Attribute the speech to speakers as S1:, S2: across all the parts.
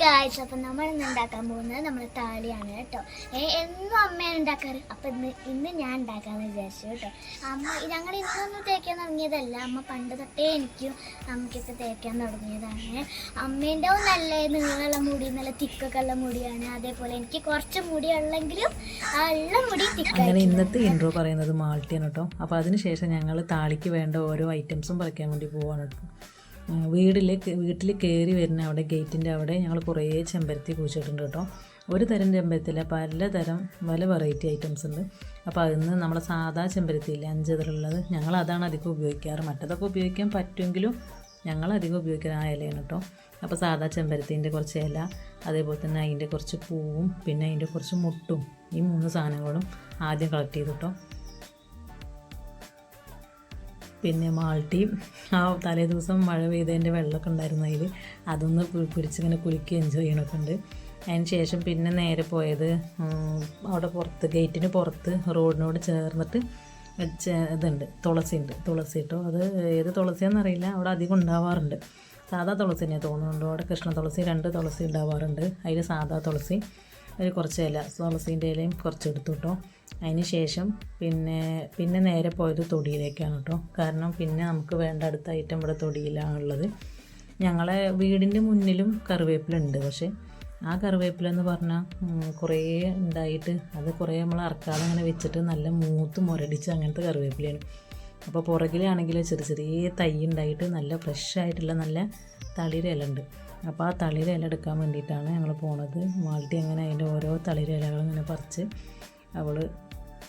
S1: Guys അപ്പം നമ്മൾ ഇന്ന് ഉണ്ടാക്കാൻ പോകുന്നത് നമ്മുടെ താളിയാണ് കേട്ടോ. ഏ, എന്നും അമ്മയാണ് ഉണ്ടാക്കാറ്. അപ്പം ഇന്ന് ഇന്ന് ഞാൻ ഉണ്ടാക്കാമെന്ന് വിചാരിച്ചു കേട്ടോ. അമ്മ ഞങ്ങൾ ഇന്നൊന്നും തേക്കാൻ തുടങ്ങിയതല്ല. അമ്മ പണ്ട് തൊട്ടേ എനിക്കും അമ്മയ്ക്കൊക്കെ തേക്കാൻ തുടങ്ങിയതാണ്. അമ്മേന്റെ നല്ല നീളമുള്ള മുടി നല്ല തിക്കൊക്കെ ഉള്ള മുടിയാണ്. അതേപോലെ എനിക്ക് കുറച്ച് മുടി ഉള്ളെങ്കിലും നല്ല ഉള്ള മുടി
S2: അങ്ങനെ ഇന്നത്തെ ഇൻട്രോ പറയുന്നത് മാൾട്ടിയാണ് കേട്ടോ. അപ്പോൾ അതിനുശേഷം ഞങ്ങൾ താളിക്ക് വേണ്ട ഓരോ ഐറ്റംസും പറിക്കാൻ വേണ്ടി പോവാണ് കേട്ടോ. ഉം, വീട്ടിൽ കയറി വരുന്ന അവിടെ ഗേറ്റിന്റെ അവിടെ ഞങ്ങൾ കുറേ ചെമ്പരത്തി കുഴിച്ചിട്ടുണ്ട് കേട്ടോ. ഒരു തരം ചെമ്പരത്തിയില്ല പലതരം പല വെറൈറ്റി ഐറ്റംസ് ഉണ്ട്. അപ്പോൾ അതിന്ന് നമ്മളെ സാധാ ചെമ്പരത്തിയില്ല ഇതിലുള്ളത് ഞങ്ങൾ അതാണ് അധികം ഉപയോഗിക്കാറ്. മറ്റതൊക്കെ ഉപയോഗിക്കാൻ പറ്റുമെങ്കിലും ഞങ്ങൾ അധികം ഉപയോഗിക്കുന്ന ആ ഇലയാണ് കേട്ടോ. അപ്പോൾ സാധാ ചെമ്പരത്തിന്റെ കുറച്ച് ഇല അതേപോലെ തന്നെ അതിന്റെ കുറച്ച് പൂവും പിന്നെ അതിന്റെ കുറച്ച് മുട്ടും ഈ മൂന്ന് സാധനങ്ങളും ആദ്യം കളക്ട് ചെയ്തു കേട്ടോ. പിന്നെ മാൾട്ടിയും ആ തലേ ദിവസം മഴ പെയ്തതിന്റെ വെള്ളമൊക്കെ ഉണ്ടായിരുന്നു അതിൽ അതൊന്ന് പിടിച്ചിങ്ങനെ കുലുക്കി എൻജോയ് ചെയ്യണമൊക്കെ ഉണ്ട്. അതിന് ശേഷം പിന്നെ നേരെ പോയത് അവിടെ പുറത്ത് ഗേറ്റിന് പുറത്ത് റോഡിനോട് ചേർന്നിട്ട് ഇതുണ്ട് തുളസി ഉണ്ട്. തുളസി കേട്ടോ. അത് ഏത് തുളസിയാണെന്നറിയില്ല അവിടെ അധികം ഉണ്ടാവാറുണ്ട്. സാധാ തുളസി തന്നെയാണ് തോന്നുന്നുണ്ട് അവിടെ കൃഷ്ണ തുളസി രണ്ട് തുളസി ഉണ്ടാവാറുണ്ട്. അതിൽ സാധാ തുളസി. അതിൽ കുറച്ച് ഇല തുളസീന്റെ ഇലയും കുറച്ച് എടുത്തു കേട്ടോ. അതിന് ശേഷം പിന്നെ പിന്നെ നേരെ പോയത് തൊടിയിലേക്കാണ് കേട്ടോ. കാരണം പിന്നെ നമുക്ക് വേണ്ട അടുത്ത ഐറ്റം ഇവിടെ തൊടിയിലാണുള്ളത് ഞങ്ങളെ വീടിന്റെ മുന്നിലും കറിവേപ്പില ഉണ്ട് പക്ഷേ ആ കറിവേപ്പില എന്ന് പറഞ്ഞാൽ കുറേ ഉണ്ടായിട്ട് അത് കുറേ നമ്മൾ അറക്കാതെ അങ്ങനെ വെച്ചിട്ട് നല്ല മൂത്ത് മുരടിച്ച് അങ്ങനത്തെ കറിവേപ്പിലയാണ്. അപ്പോൾ പുറകിലാണെങ്കിൽ ചെറിയ ചെറിയ തൈ ഉണ്ടായിട്ട് നല്ല ഫ്രഷ് ആയിട്ടുള്ള നല്ല തളിര ഇല ഉണ്ട്. അപ്പോൾ ആ തളിര ഇല എടുക്കാൻ വേണ്ടിയിട്ടാണ് ഞങ്ങൾ പോണത്. മാൾട്ടി അങ്ങനെ അതിന്റെ ഓരോ തളിര ഇലകളും ഇങ്ങനെ പറിച്ച് അവൾ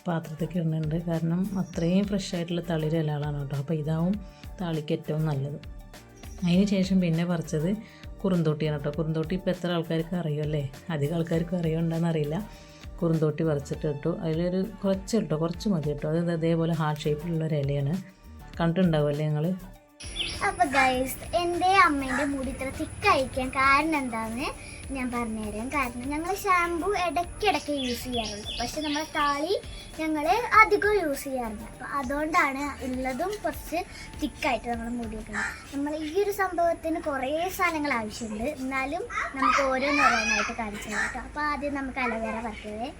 S2: പാത്രത്തേക്ക് ഇടുന്നുണ്ട്. കാരണം അത്രയും ഫ്രഷ് ആയിട്ടുള്ള തളിര ഇലകളാണ് കേട്ടോ. അപ്പോൾ ഇതാവും താളിക്ക് ഏറ്റവും നല്ലത്. അതിന് ശേഷം പിന്നെ പറിച്ചത് കുറുന്തോട്ടിയാണ് കേട്ടോ. കുറുന്തോട്ടി ഇപ്പോൾ എത്ര ആൾക്കാർക്ക് അറിയുമല്ലേ അധികം ആൾക്കാർക്ക് അറിയുന്നുണ്ടോയെന്ന് അറിയില്ല. കുറുന്തോട്ടി പറിച്ചിട്ട് ഇട്ടു. അതിലൊരു കുറച്ച് കേട്ടോ കുറച്ച് മതി കേട്ടോ. അത് ഇതേപോലെ ഹാർട്ട് ഷേപ്പിലുള്ള ഒരു ഇലയാണ്. കണ്ടിട്ടുണ്ടാവുമല്ലേ ഞങ്ങൾ
S1: അപ്പൊ ഗൈസ് എന്റെ അമ്മേന്റെ മുടി ഇത്ര തിക്കായിരിക്കാൻ കാരണം എന്താന്ന് ഞാൻ പറഞ്ഞുതരാം. കാരണം ഞങ്ങൾ ഷാമ്പു ഇടയ്ക്കിടയ്ക്ക് യൂസ് ചെയ്യാറുണ്ട്. പക്ഷെ നമ്മളെ താളി ഞങ്ങൾ അധികം യൂസ് ചെയ്യാറില്ല. അപ്പോൾ അതുകൊണ്ടാണ് ഉള്ളതും കുറച്ച് തിക്കായിട്ട് നമ്മുടെ മുടി വെക്കുന്നത്. നമ്മൾ ഈ ഒരു സംഭവത്തിന് കുറേ സാധനങ്ങൾ ആവശ്യമുണ്ട്. എന്നാലും നമുക്ക് ഓരോന്നോരോന്നായിട്ട് കാണിച്ചു കേട്ടോ. അപ്പോൾ ആദ്യം നമുക്ക് അലവേറ പറ്റുന്നത്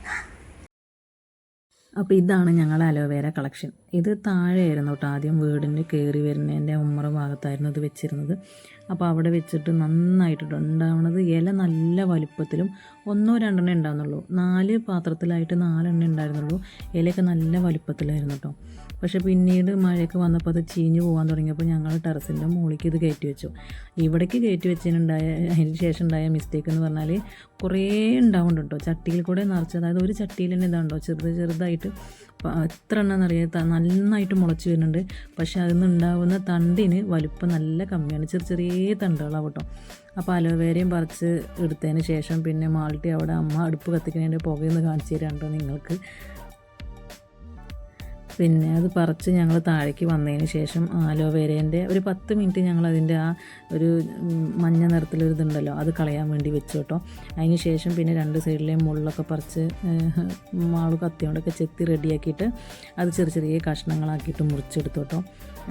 S2: അപ്പോൾ ഇതാണ് ഞങ്ങളുടെ അലോവേര കളക്ഷൻ ഇത് താഴെയായിരുന്നു കേട്ടോ. ആദ്യം വീടിന്റെ കയറി വരുന്നതിന്റെ ഉമ്മറ ഭാഗത്തായിരുന്നു ഇത് വെച്ചിരുന്നത്. അപ്പോൾ അവിടെ വെച്ചിട്ട് നന്നായിട്ട് ഉണ്ടാവുന്നത് ഇല നല്ല വലുപ്പത്തിലും ഒന്നോ രണ്ടെണ്ണം ഉണ്ടാകുന്നുള്ളൂ നാല് പാത്രത്തിലായിട്ട് നാലെണ്ണം ഉണ്ടായിരുന്നുള്ളൂ. ഇലയൊക്കെ നല്ല വലുപ്പത്തിലായിരുന്നു കേട്ടോ. പക്ഷെ പിന്നീട് മഴയൊക്കെ വന്നപ്പോൾ അത് ചീഞ്ഞ് പോകാൻ തുടങ്ങിയപ്പോൾ ഞങ്ങൾ ടെറസിന്റെ മുകളിലേക്ക് ഇത് കയറ്റി വെച്ചു. ഇവിടേക്ക് കയറ്റി വെച്ചതിനുണ്ടായ അതിന് ശേഷം ഉണ്ടായ മിസ്റ്റേക്ക് എന്ന് പറഞ്ഞാൽ കുറേ ഉണ്ടാവുന്നുണ്ട് കേട്ടോ. ചട്ടിയിൽ കൂടെ നിറച്ച് അതായത് ഒരു ചട്ടിയിൽ തന്നെ ഇതാണ്ടോ ചെറുത് ചെറുതായിട്ട് എത്ര എണ്ണം നന്നായിട്ട് മുളച്ച് വരുന്നുണ്ട്. പക്ഷെ അതിൽ നിന്നുണ്ടാവുന്ന തണ്ടിന് വലുപ്പം നല്ല കമ്മിയാണ്. ചെറിയ ചെറിയ തണ്ടുകളാവും കേട്ടോ. അപ്പോൾ അലോവേരയും പറിച്ച് എടുത്തതിന് ശേഷം പിന്നെ മാൾട്ടി അവിടെ അമ്മ അടുപ്പ് കത്തിക്കുന്നതിന്റെ പുകയൊന്ന് കാണിച്ചു തരാണ്ടോ നിങ്ങൾക്ക്? പിന്നെ അത് പറിച്ച് ഞങ്ങൾ താഴേക്ക് വന്നതിന് ശേഷം ആലോവേരേന്റെ ഒരു പത്ത് മിനിറ്റ് ഞങ്ങൾ അതിന്റെ ആ ഒരു മഞ്ഞ നിറത്തിലൊരു ഇതുണ്ടല്ലോ അത് കളയാൻ വേണ്ടി വെച്ചു കേട്ടോ. അതിന് ശേഷം പിന്നെ രണ്ട് സൈഡിലെയും മുള്ളൊക്കെ പറിച്ച് മാവ് കത്തിയോണ്ടൊക്കെ ചെത്തി റെഡിയാക്കിയിട്ട് അത് ചെറിയ ചെറിയ കഷ്ണങ്ങളാക്കിയിട്ട് മുറിച്ചെടുത്തു കേട്ടോ.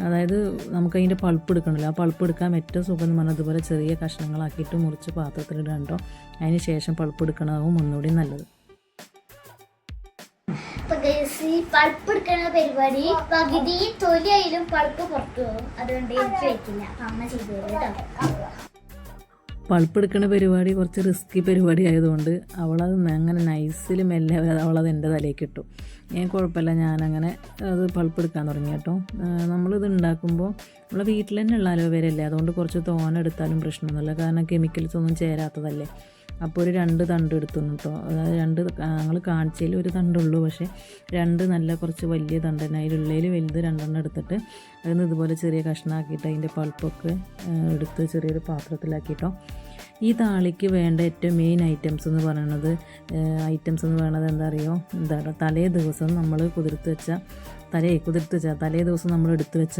S2: അതായത് നമുക്ക് അതിന്റെ പൾപ്പ് എടുക്കണമല്ലോ ആ പൾപ്പ് എടുക്കാൻ ഏറ്റവും സുഖം എന്ന് പറഞ്ഞാൽ അതുപോലെ ചെറിയ കഷ്ണങ്ങളാക്കിയിട്ട് മുറിച്ച് പാത്രത്തിലിടാൻ കേട്ടോ. അതിന് ശേഷം പൾപ്പ് എടുക്കണതാവും ഒന്നുകൂടി നല്ലത്.
S1: Guys, ഈ പൾപ്പ് എടുക്കുന്ന പരിപാടി പകുതി തൊലിയായാലും പൾപ്പ് പുറത്തു അതുകൊണ്ട് എനിക്ക് വെക്കില്ല. അമ്മ ചെയ്തു തരും കേട്ടോ.
S2: പൾപ്പ് എടുക്കുന്ന പരിപാടി കുറച്ച് റിസ്കി പരിപാടി ആയതുകൊണ്ട് അവളത് അങ്ങനെ നൈസിൽ മെല്ലെ അവളത് എന്റെ തലയ്ക്ക് ഇട്ടു. ഞാൻ കുഴപ്പമില്ല. ഞാനങ്ങനെ അത് പൾപ്പ് എടുക്കാൻ തുടങ്ങി കേട്ടോ. നമ്മളിത് ഉണ്ടാക്കുമ്പോൾ നമ്മളെ വീട്ടിൽ തന്നെ ഉള്ള അലോവേരല്ലേ അതുകൊണ്ട് കുറച്ച് തോന എടുത്താലും പ്രശ്നമൊന്നുമില്ല. കാരണം കെമിക്കൽസ് ഒന്നും ചേരാത്തതല്ലേ? അപ്പോൾ ഒരു രണ്ട് തണ്ട് എടുത്തു കേട്ടോ അതായത് രണ്ട് ഞങ്ങൾ കാണിച്ചതിൽ ഒരു തണ്ടുള്ളൂ. പക്ഷേ രണ്ട് നല്ല കുറച്ച് വലിയ തണ്ട് തന്നെ. അതിലുള്ളതിൽ വലുത് രണ്ടെണ്ണം എടുത്തിട്ട് അതിൽ നിന്ന് ഇതുപോലെ ചെറിയ കഷ്ണമാക്കിയിട്ട് അതിന്റെ പൾപ്പൊക്കെ എടുത്ത് ചെറിയൊരു പാത്രത്തിലാക്കിയിട്ടോ ഈ താളിക്ക് വേണ്ട ഏറ്റവും മെയിൻ ഐറ്റംസ് എന്ന് പറയുന്നത് ഐറ്റംസ് എന്ന് പറയുന്നത് എന്താ അറിയോ എന്താണ്? തലേ ദിവസം നമ്മൾ കുതിർത്ത് വെച്ച തലേ കുതിർത്ത് വെച്ച തലേ ദിവസം നമ്മൾ എടുത്തു വെച്ച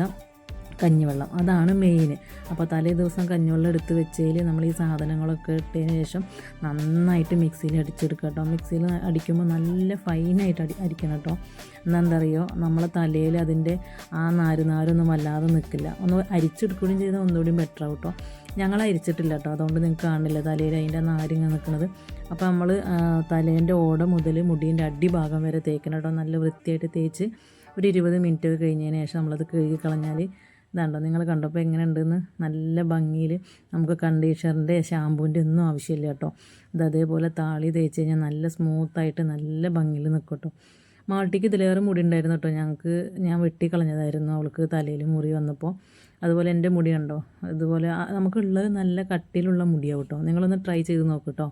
S2: കഞ്ഞിവെള്ളം. അതാണ് മെയിൻ അപ്പോൾ തലേ ദിവസം കഞ്ഞിവെള്ളം എടുത്ത് വെച്ചതിൽ നമ്മൾ ഈ സാധനങ്ങളൊക്കെ ഇട്ടതിന് ശേഷം നന്നായിട്ട് മിക്സിയിൽ അടിച്ചെടുക്കുക കേട്ടോ മിക്സിയിൽ അടിക്കുമ്പോൾ നല്ല ഫൈനായിട്ട് അടി അടിക്കണം കേട്ടോ എന്നെന്തറിയോ നമ്മളെ തലയിൽ അതിന്റെ ആ നാര് നാരൊന്നും വല്ലാതെ നിൽക്കില്ല ഒന്ന് അരിച്ചെടുക്കുകയും ചെയ്താൽ ഒന്നുകൂടി ബെറ്റർ ആവും കേട്ടോ ഞങ്ങൾ അരിച്ചിട്ടില്ല കേട്ടോ അതുകൊണ്ട് നിങ്ങൾക്ക് കാണില്ല തലയിൽ അതിന്റെ നാരിങ്ങ നിൽക്കുന്നത് അപ്പോൾ നമ്മൾ തലേന്റെ ഓട മുതൽ മുടീന്റെ അടിഭാഗം വരെ തേക്കണം കേട്ടോ നല്ല വൃത്തിയായിട്ട് തേച്ച് ഒരു ഇരുപത് മിനിറ്റ് കഴിഞ്ഞതിന് ശേഷം നമ്മളത് കഴുകി കളഞ്ഞാൽ ഇതാണ്ടോ നിങ്ങൾ കണ്ടപ്പോൾ എങ്ങനെ ഉണ്ടെന്ന് നല്ല ഭംഗിയിൽ നമുക്ക് കണ്ടീഷണറിന്റെ ഷാമ്പൂവിന്റെ ഒന്നും ആവശ്യമില്ല കേട്ടോ. ഇത് അതേപോലെ താളി തേച്ച് കഴിഞ്ഞാൽ നല്ല സ്മൂത്തായിട്ട് നല്ല ഭംഗിയിൽ നിൽക്കും കേട്ടോ മാൾട്ടിക്ക് ഇതിലേറെ മുടി ഉണ്ടായിരുന്നു കേട്ടോ. ഞങ്ങൾക്ക് ഞാൻ വെട്ടിക്കളഞ്ഞതായിരുന്നു അവൾക്ക് തലയിൽ മുറി വന്നപ്പോൾ അതുപോലെ എന്റെ മുടി കണ്ടോ? അതുപോലെ നമുക്കുള്ളത് നല്ല കട്ടിയിലുള്ള മുടിയാവും കേട്ടോ. നിങ്ങളൊന്ന് ട്രൈ ചെയ്ത് നോക്ക് കേട്ടോ.